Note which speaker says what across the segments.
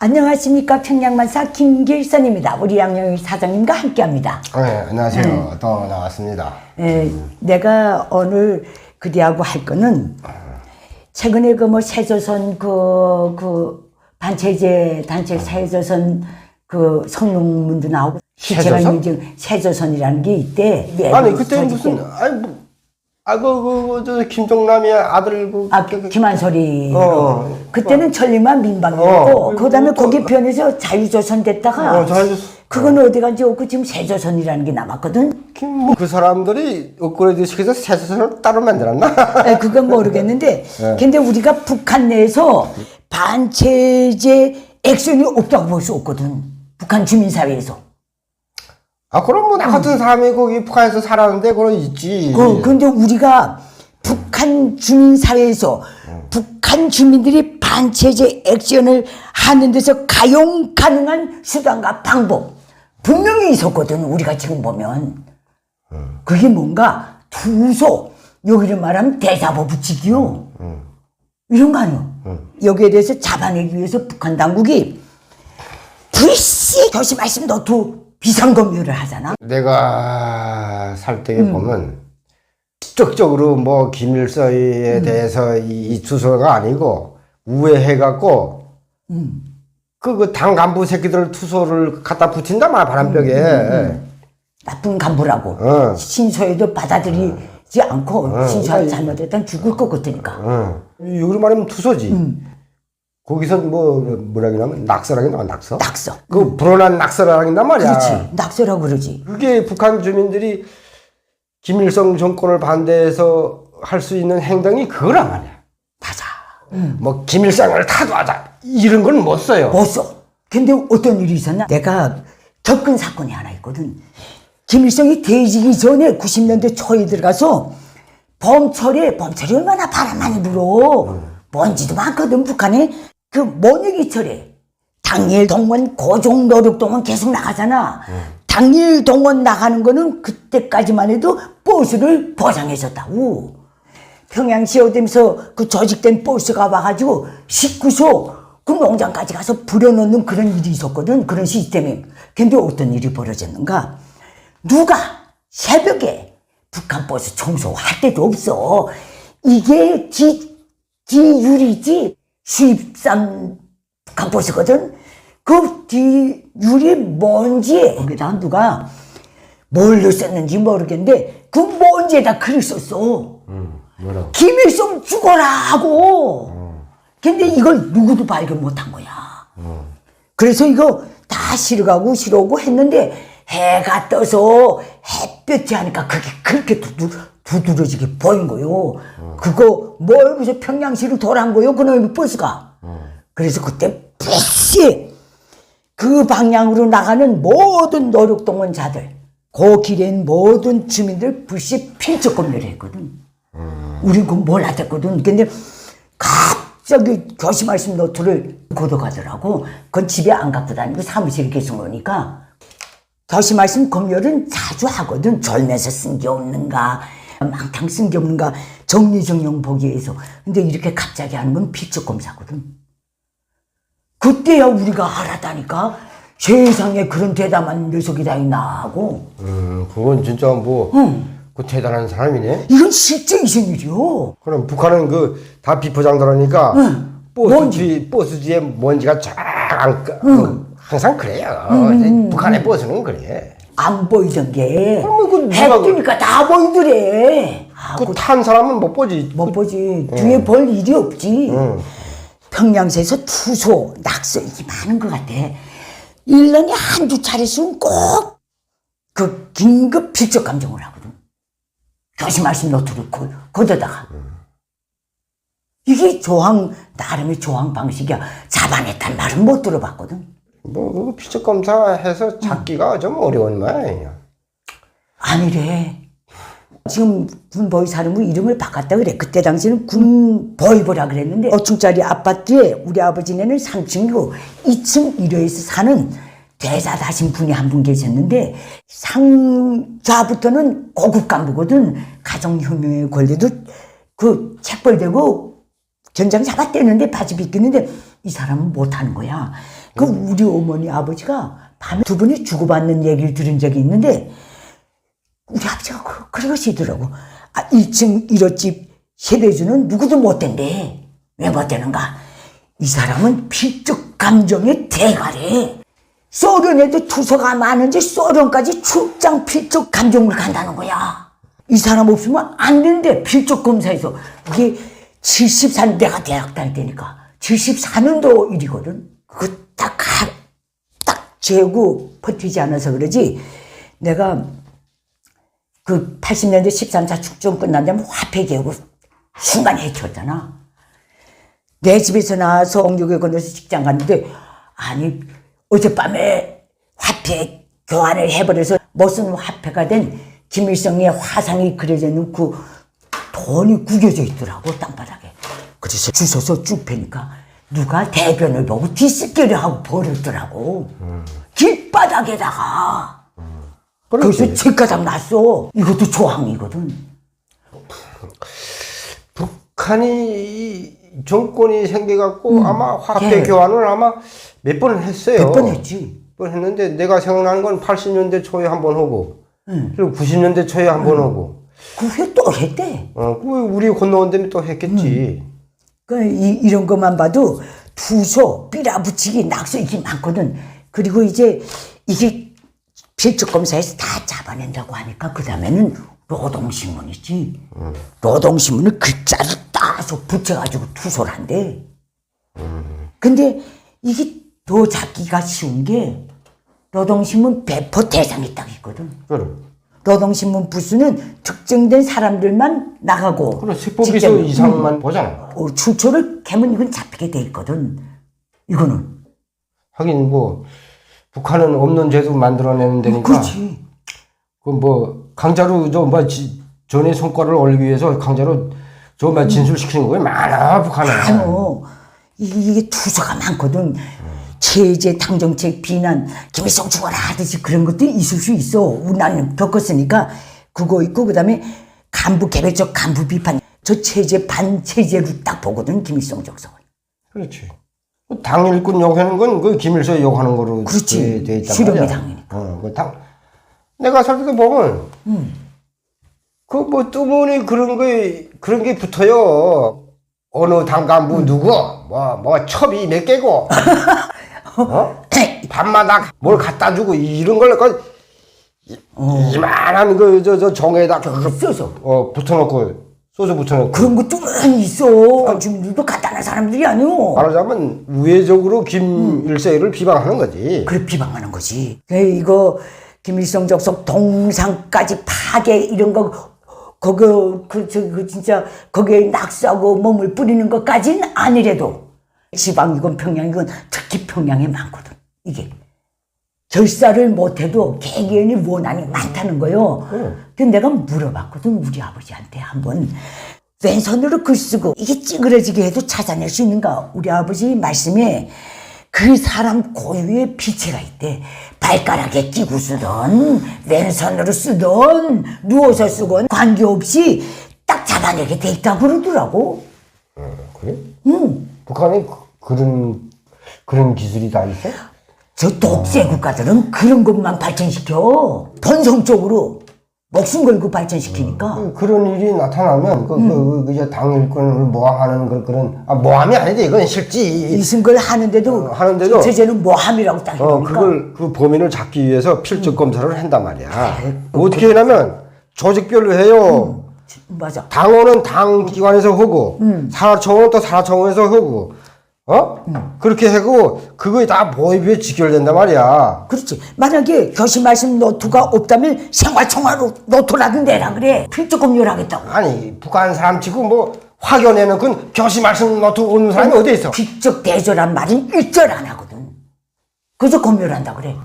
Speaker 1: 안녕하십니까 평양만사 김길선입니다. 우리 양영일 사장님과 함께합니다.
Speaker 2: 네, 안녕하세요. 또 나왔습니다.
Speaker 1: 에, 내가 오늘 그대하고 할 거는 최근에 그뭐 세조선 그, 그 단체제 단체 세조선 그 성명문도 나오고
Speaker 2: 세조선?
Speaker 1: 세조선이라는 게 있대.
Speaker 2: 아니
Speaker 1: 외국
Speaker 2: 그때. 무슨 아니 뭐, 아그 그 저 김종남이 아들 그
Speaker 1: 아, 김한솔이.
Speaker 2: 어.
Speaker 1: 그때는 천리만 민방이었고,
Speaker 2: 어.
Speaker 1: 그 다음에
Speaker 2: 또-
Speaker 1: 거기 변해서 자유조선 됐다가,
Speaker 2: 어, 자유조선.
Speaker 1: 그건 어 디 간지 없고 지금 세조선이라는 게 남았거든?
Speaker 2: 김- 그 사람들이 업그레이드 시켜서 세수선을 따로 만들었나?
Speaker 1: 에, 그건 모르겠는데,
Speaker 2: 네.
Speaker 1: 근데 우리가 북한 내에서 반체제 액션이 없다고 볼 수 없거든. 북한 주민사회에서.
Speaker 2: 아 그럼 뭐 나 같은 사람이 거기 북한에서 살았는데 그건 있지.
Speaker 1: 그, 근데 우리가 북한 주민 사회에서 북한 주민들이 반체제 액션을 하는 데서 가용 가능한 수단과 방법 분명히 있었거든 우리가 지금 보면. 그게 뭔가 투소 여기를 말하면 대사보 붙이기요. 이런 거 아니요? 여기에 대해서 잡아내기 위해서 북한 당국이 불씨 조심하시면 너도 비상검열을 하잖아
Speaker 2: 내가 살때
Speaker 1: 음.
Speaker 2: 보면 적적으로 뭐 김일성에 대해서 이, 이 투소가 아니고 우회해갖고
Speaker 1: 음.
Speaker 2: 그당 간부 새끼들 투소를 갖다 붙인다 말 바람벽에
Speaker 1: 음, 나쁜 간부라고
Speaker 2: 어.
Speaker 1: 신소에도 받아들이지 않고 신소가
Speaker 2: 그러니까
Speaker 1: 잘못했다면 죽을 것 같으니까
Speaker 2: 어. 여기로 말하면 투소지
Speaker 1: 음.
Speaker 2: 거기서 뭐 뭐라 그러냐면 낙서라긴 나와 낙서?
Speaker 1: 낙서.
Speaker 2: 그 불어난 낙서라긴단 말이야.
Speaker 1: 그렇지. 낙서라고 그러지.
Speaker 2: 그게 북한 주민들이 김일성 정권을 반대해서 할 수 있는 행동이 그거란 말이야.
Speaker 1: 맞아.
Speaker 2: 뭐 김일성을 타도하자. 이런 건 못 써요.
Speaker 1: 못 써. 근데 어떤 일이 있었나 내가 겪은 사건이 하나 있거든. 김일성이 퇴직이 전에 90년대 초에 들어가서 범철에 범철이 얼마나 바람 많이 불어. 먼지도 많거든 북한에 그 모내기철에 당일 동원 고종 노력 동원 계속 나가잖아. 당일 동원 나가는 거는 그때까지만 해도 버스를 보장해 줬다고. 평양시 어디면서 그 조직된 버스가 와가지고 19소 그 농장까지 가서 부려놓는 그런 일이 있었거든 그런 시스템이. 근데 어떤 일이 벌어졌는가? 누가 새벽에 북한 버스 청소할 데도 없어. 이게 지, 지유리지 수입산 북한 버스거든 그 뒤유리 먼지에 거기다 누가 뭘 넣었는지 모르겠는데 그 먼지에다 글을 썼어
Speaker 2: 뭐라고?
Speaker 1: 김일성 죽어라 하고. 근데 이걸 누구도 발견 못한 거야. 그래서 이거 다 실어가고 실어오고 했는데 해가 떠서 햇볕이 하니까 그게 그렇게 두드러지게 보인 거요. 그거 멀고서 평양시로 돌아온 거요. 그놈의 버스가. 그래서 그때 불씨 그 방향으로 나가는 모든 노력동원자들, 그 길에 모든 주민들 불씨 필적 검열을 했거든. 우리 그거 몰랐댔거든. 근데 갑자기 교시 말씀 노트를 걷어가더라고. 그건 집에 안 갖고 다니고 사무실에 계속 오니까. 교시 말씀 검열은 자주 하거든. 졸면서 쓴 게 없는가, 망탕 쓴게 없는가, 정리정령 보기 위해서. 근데 이렇게 갑자기 하는 건 필적 검사거든. 그때야 우리가 알았다니까. 세상에 그런 대담한 녀석이 다 있나 하고.
Speaker 2: 음, 그건 진짜 뭐, 그 대단한 사람이네.
Speaker 1: 이건 실제 일이요.
Speaker 2: 그럼 북한은 그 다 비포장도라니까 버스
Speaker 1: 먼지.
Speaker 2: 뒤 버스 뒤에 먼지가 쫙그 항상 그래요. 북한의 버스는 그래.
Speaker 1: 안 보이던 게
Speaker 2: 그러면
Speaker 1: 그해
Speaker 2: 누가
Speaker 1: 뜨니까 다 보이더래. 아,
Speaker 2: 그 탄 사람은 못 보지.
Speaker 1: 못 보지. 뒤에 볼 일이 없지.
Speaker 2: 응.
Speaker 1: 평양시에서 투소, 낙서 이게 많은 것 같아. 1년에 한두 차례씩은 꼭 그 긴급 필적 감정을 하거든. 말씀 노트를 거, 걷어다가. 이게 조항, 나름의 조항 방식이야. 잡아냈단 말은 못 들어봤거든.
Speaker 2: 뭐 그거 피적 검사해서 찾기가 좀 어려운 모양이야.
Speaker 1: 아니래. 지금 군보이 사람은 이름을 바꿨다 그래. 그때 당시에는 군보이보라 그랬는데 5층짜리 아파트에 우리 아버지네는 3층이고 2층 1호에서 사는 대사다신 분이 한 분 계셨는데 상좌부터는 고급 간부거든. 가정혁명의 권리도 그 책벌대고 견장 잡아떼는데 바지 비끼는데 이 사람은 못하는 거야. 그 우리 어머니 아버지가 밤에 두 분이 주고받는 얘기를 들은 적이 있는데 우리 아버지가 그, 그러시더라고. 아, 1층 1호집 세대주는 누구도 못 된대. 왜 못 되는가? 이 사람은 필적 감정의 대가래. 소련에도 투서가 많은지 소련까지 출장 필적 감정을 간다는 거야. 이 사람 없으면 안 되는데 필적 검사에서 그게 74년 내가 대학 다닐 때니까 74년도 일이거든. 그딱 딱 재고 버티지 않아서 그러지. 내가 그 80년대 13차 축전 끝난 다음에 화폐 개고 순간 해쳤잖아. 내 집에서 나와서 옥류에 건너서 직장 갔는데 아니 어젯밤에 화폐 교환을 해버려서 무슨 화폐가 된 김일성의 화상이 그려져 있는 그 돈이 구겨져 있더라고 땅바닥에 그래서 주워서 쭉 패니까 누가 대변을 보고 뒤집기를 하고 버렸더라고. 길바닥에다가.
Speaker 2: 그렇지.
Speaker 1: 그래서 책가닥 났어. 이것도 조항이거든.
Speaker 2: 북한이 이 정권이 생겨갖고 아마 화폐
Speaker 1: 예.
Speaker 2: 교환을 아마 몇 번을 했어요.
Speaker 1: 몇 번 했지.
Speaker 2: 몇번 했는데 내가 생각나는 건 80년대 초에 한 번 하고 그리고 90년대 초에 한 번 하고.
Speaker 1: 그 후에 또 했대.
Speaker 2: 어, 그 우리 건너온 데는 또 했겠지.
Speaker 1: 그 이, 이런 것만 봐도 투소, 삐라 붙이기, 낙서 이게 많거든. 그리고 이제 이게 필적검사에서 다 잡아낸다고 하니까 그 다음에는 노동신문이지. 노동신문을 글자를 따서 붙여가지고 투소를 한대. 근데 이게 더 잡기가 쉬운 게 노동신문 배포 대상이 딱 있거든.
Speaker 2: 그럼.
Speaker 1: 노동신문 부수는 특정된 사람들만 나가고
Speaker 2: 그럼
Speaker 1: 직접-
Speaker 2: 이상만 보잖아.
Speaker 1: 어, 출처를 캐면 이건 잡히게 돼 있거든. 이거는.
Speaker 2: 하긴 뭐 북한은 없는 제도 만들어내는 데니까.
Speaker 1: 그렇지.
Speaker 2: 그뭐 강자로 저뭐 전에 성과를 올리기 위해서 강자로 저뭐 진술시키는 거에 많아 북한은.
Speaker 1: 이게, 이게 투서가 많거든. 체제 당정책 비난, 김일성 죽어라 하듯이 그런 것도 있을 수 있어. 나는 겪었으니까 그거 있고 그다음에 간부 개별적 간부 비판. 저 체제 반체제로 딱 보거든 김일성 적성을.
Speaker 2: 그렇지. 그당 일꾼 욕하는 건 그 김일성 욕하는 거로
Speaker 1: 그렇지.
Speaker 2: 돼, 돼 있단 말이야.
Speaker 1: 당이니까.
Speaker 2: 어, 그 당. 내가 살때 보면 그뭐 뜨문이 그런 게 그런 게 붙어요. 어느 당 간부 누구 뭐뭐 첩이 몇 개고 어? 밤마다 뭘 갖다 주고 이런 걸 그, 이- 이만한 그저저 정에다 그,
Speaker 1: 써서.
Speaker 2: 어 붙여놓고 소주 붙여놓고
Speaker 1: 그런 것도 많이 있어. 주민들도 간단한 사람들이 아니오.
Speaker 2: 말하자면 우회적으로 김일성을 비방하는 거지.
Speaker 1: 그래 비방하는 거지. 그 이거 김일성 적석 동상까지 파괴 이런 거 그거 그저 그 진짜 거기에 낙서하고 몸을 뿌리는 것까지는 아니래도 지방이건 평양이건 특히 평양에 많거든. 이게 결사를 못해도 개개인의 원한이 많다는 거요. 근데 내가 물어봤거든 우리 아버지한테 한번 왼손으로 글 쓰고 이게 찌그러지게 해도 찾아낼 수 있는가? 우리 아버지 말씀에 그 사람 고유의 비체가 있대. 발가락에 끼고 쓰던 왼손으로 쓰던 누워서 쓰건 관계없이 딱 잡아내게 돼 있다 그러더라고.
Speaker 2: 그래?
Speaker 1: 응.
Speaker 2: 북한에 그- 그런 그런 기술이 다 있어?
Speaker 1: 저 독재 국가들은 그런 것만 발전시켜. 본성적으로 목숨 걸고 발전시키니까.
Speaker 2: 그- 그런 일이 나타나면 그, 그, 그, 이제 당 일꾼을 모함하는 그, 그런 아, 모함이 아니지 이건 실지.
Speaker 1: 이승 걸 하는데도
Speaker 2: 어, 하는데도
Speaker 1: 제재는 모함이라고
Speaker 2: 딱어
Speaker 1: 이러니까.
Speaker 2: 그걸 그 범인을 잡기 위해서 필적 검사를 한단 말이야. 어떻게 하냐면 조직별로 해요.
Speaker 1: 맞아.
Speaker 2: 당원은 당 기관에서 하고 산하청은 또 산하청에서 하고 어 그렇게 하고 그거에 다 모의비에 직결된단 말이야.
Speaker 1: 그렇지. 만약에 교시 말씀 노트가 없다면 생활청화로 노트라도 내라 그래. 필적 검열을 하겠다고.
Speaker 2: 아니 북한 사람 치고 뭐 확연해는 그 교시 말씀 노트 오는 사람이 어디 있어?
Speaker 1: 필적 대조란 말은 일절 안 하거든. 그래서 검열한다 그래.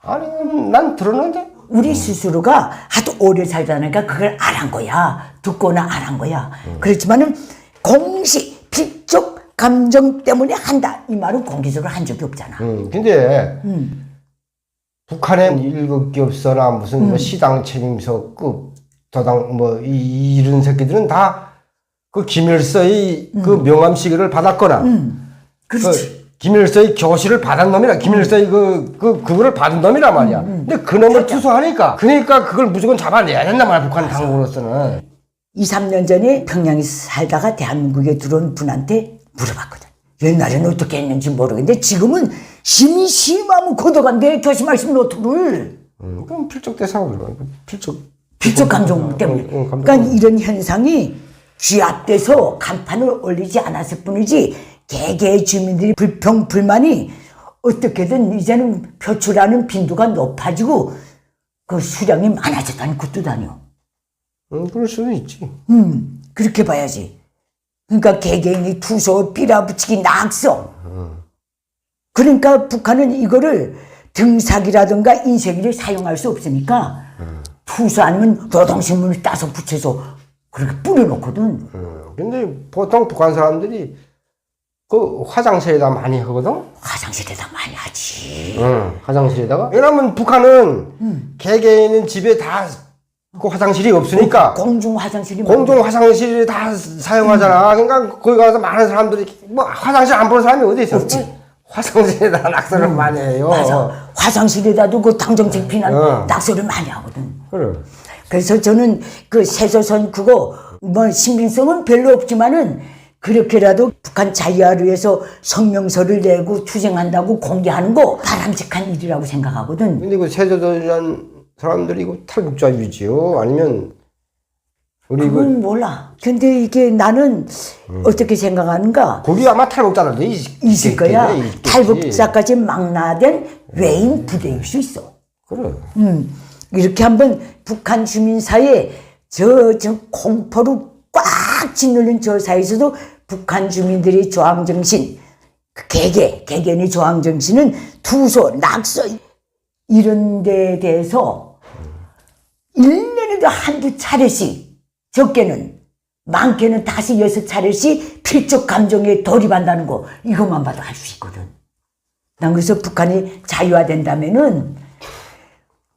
Speaker 2: 아니 난 들었는데
Speaker 1: 우리 스스로가 하도 오래 살다니까 그걸 알한 거야. 듣거나 알한 거야. 그렇지만은 공식 필적 감정 때문에 한다. 이 말은 공개적으로 한 적이 없잖아.
Speaker 2: 음, 근데 북한의 일급 기업서나 무슨 뭐 시당 책임서급 도당 뭐 이, 이런 새끼들은 다 그 김일서의 그 명함 시기를 받았거나
Speaker 1: 그렇지.
Speaker 2: 김일성이 교실을 받은 놈이라 김일성이 그, 그 그거를 받은 놈이란 말이야. 근데 그 놈을 투소하니까 그러니까 그걸 무조건 잡아내야 된단 말이야 북한 당국으로서는.
Speaker 1: 2, 3년 전에 평양에 살다가 대한민국에 들어온 분한테 물어봤거든. 옛날에는 어떻게 했는지 모르겠는데 지금은 힘이 심하면 걷어간대 교심하신 노트를.
Speaker 2: 음, 그럼 필적 대상으로 필적
Speaker 1: 필적 감정 때문에.
Speaker 2: 응, 응, 감정.
Speaker 1: 그러니까 이런 현상이 귀합돼서 간판을 올리지 않았을 뿐이지 개개의 주민들이 불평 불만이 어떻게든 이제는 표출하는 빈도가 높아지고 그 수량이 많아졌다는 그뜻 아니오.
Speaker 2: 음, 그럴 수도 있지.
Speaker 1: 음, 그렇게 봐야지. 그러니까 개개인이 투소, 삐라붙이기, 낙성. 그러니까 북한은 이거를 등사기라든가 인쇄기를 사용할 수 없으니까 투소 아니면 노동신문을 따서 붙여서 그렇게 뿌려놓거든.
Speaker 2: 음, 근데 보통 북한 사람들이 그 화장실에다 많이 하거든.
Speaker 1: 화장실에다 많이 하지.
Speaker 2: 응, 화장실에다가. 왜냐면 북한은 개개인은 집에 다 그 화장실이 없으니까
Speaker 1: 공중 화장실이
Speaker 2: 공중 화장실을 다 사용하잖아. 그러니까 거기 가서 많은 사람들이 뭐 화장실 안 보는 사람이 어디 있어?
Speaker 1: 없지.
Speaker 2: 화장실에다 낙서를 많이 해요.
Speaker 1: 맞아. 화장실에다도 그 당정책 피난
Speaker 2: 어.
Speaker 1: 낙서를 많이 하거든.
Speaker 2: 그래.
Speaker 1: 그래서 저는 그 세조선 그거 뭐 신빙성은 별로 없지만은 그렇게라도 북한 자유화를 위해서 성명서를 내고 투쟁한다고 공개하는 거 바람직한 일이라고 생각하거든.
Speaker 2: 근데 그 세조선이란 사람들이 이거 탈북자유지요? 아니면 우리 그
Speaker 1: 그건 몰라. 근데 이게 나는 어떻게 생각하는가?
Speaker 2: 거기 아마 탈북자들도 있-
Speaker 1: 있을 거야.
Speaker 2: 있겠지, 있겠지.
Speaker 1: 탈북자까지 망라된 외인 부대일 수 있어.
Speaker 2: 그래.
Speaker 1: 음, 이렇게 한번 북한 주민 사이에 저, 저 공포로 꽉 짓누른 저 사이에서도 북한 주민들의 저항정신, 그 개개, 개개인의 저항정신은 투소, 낙서, 이런 데에 대해서 일년에도 한두 차례씩, 적게는, 많게는 다시 여섯 차례씩 필적 감정에 돌입한다는 거, 이것만 봐도 알 수 있거든. 난 그래서 북한이 자유화된다면은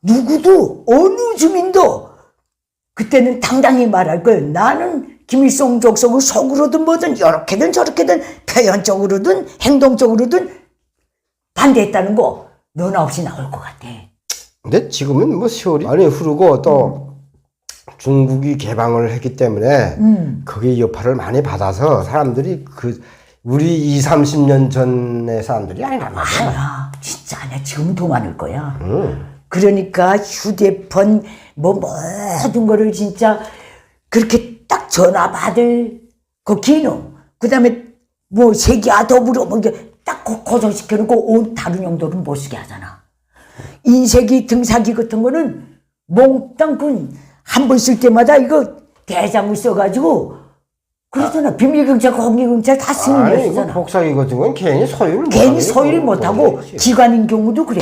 Speaker 1: 누구도 어느 주민도 그때는 당당히 말할 걸 나는 김일성 족속을 속으로든 뭐든 이렇게든 저렇게든 표현적으로든 행동적으로든 반대했다는 거 너나 없이 나올 것 같아.
Speaker 2: 근데 지금은 뭐 세월이 많이 흐르고 또 중국이 개방을 했기 때문에
Speaker 1: 음.
Speaker 2: 거기에 여파를 많이 받아서 사람들이 그 우리 2, 30년 전의 사람들이 아니란 말이야.
Speaker 1: 아니야, 진짜 아니야. 지금 더 많을 거야.
Speaker 2: 응.
Speaker 1: 그러니까 휴대폰 뭐 모든 거를 진짜 그렇게 딱 전화 받을 그 기능 그다음에 뭐 세기야 더불어 뭐 이게 딱 고- 고정시켜 놓고 온 다른 용도는 못 쓰게 하잖아. 인쇄기 등사기 같은 거는 몽땅 그한번 쓸 때마다 이거 대장을 써가지고 그러잖아 비밀경찰 공개경찰 다 쓰는
Speaker 2: 아니 이거
Speaker 1: 여자잖아.
Speaker 2: 복사기 같은 건 괜히 소유를
Speaker 1: 괜히
Speaker 2: 못하게
Speaker 1: 소유를 못하고. 기관인 경우도 그래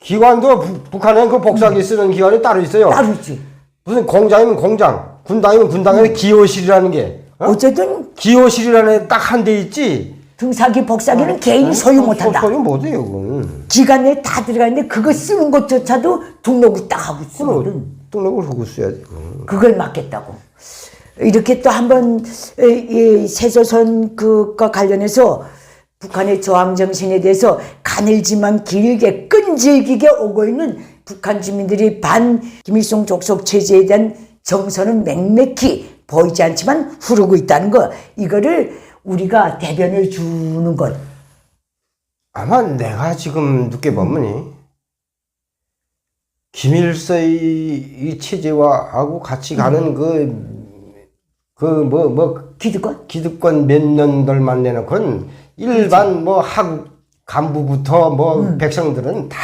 Speaker 2: 기관도 부- 북한에 그 복사기 쓰는 기관이 따로 있어요.
Speaker 1: 따로 있지.
Speaker 2: 무슨 공장이면 공장, 군당이면 군당에 기호실이라는 게 어?
Speaker 1: 어쨌든
Speaker 2: 기호실이라는 딱 한 대 있지.
Speaker 1: 등사기 복사기는 개인이 소유 못한다.
Speaker 2: 소유 못해요, 그건.
Speaker 1: 기관에 다 들어가는데 그거 쓰는 것조차도 등록을 딱 하고 쓰거든.
Speaker 2: 등록을 하고 써야지. 그건.
Speaker 1: 그걸 막겠다고. 이렇게 또 한번 이 세조선 그과 관련해서 북한의 저항 정신에 대해서 가늘지만 길게 끈질기게 오고 있는 북한 주민들이 반 김일성 족속 체제에 대한 정서는 맥맥히 보이지 않지만 흐르고 있다는 거 이거를 우리가 대변을 주는 것.
Speaker 2: 아마 내가 지금 늦게 보면이 김일성의 이 체제와하고 같이 가는 그, 그, 뭐, 뭐,
Speaker 1: 기득권?
Speaker 2: 기득권 몇 년들만 내놓고는 일반 뭐학 간부부터 뭐 백성들은 다,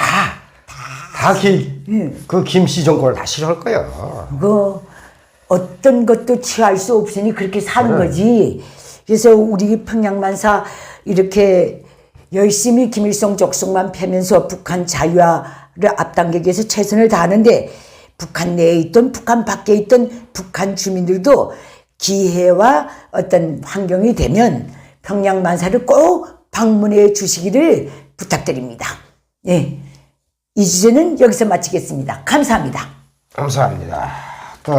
Speaker 2: 다. 기, 그 김씨 정권을 다 싫어할 거야.
Speaker 1: 그거 어떤 것도 취할 수 없으니 그렇게 사는 거지. 그래서 우리 평양만사 이렇게 열심히 김일성 족속만 펴면서 북한 자유화를 앞당기기 위해서 최선을 다하는데 북한 내에 있던 북한 밖에 있던 북한 주민들도 기회와 어떤 환경이 되면 평양 만사를 꼭 방문해 주시기를 부탁드립니다. 예. 이 주제는 여기서 마치겠습니다. 감사합니다.
Speaker 2: 감사합니다. 또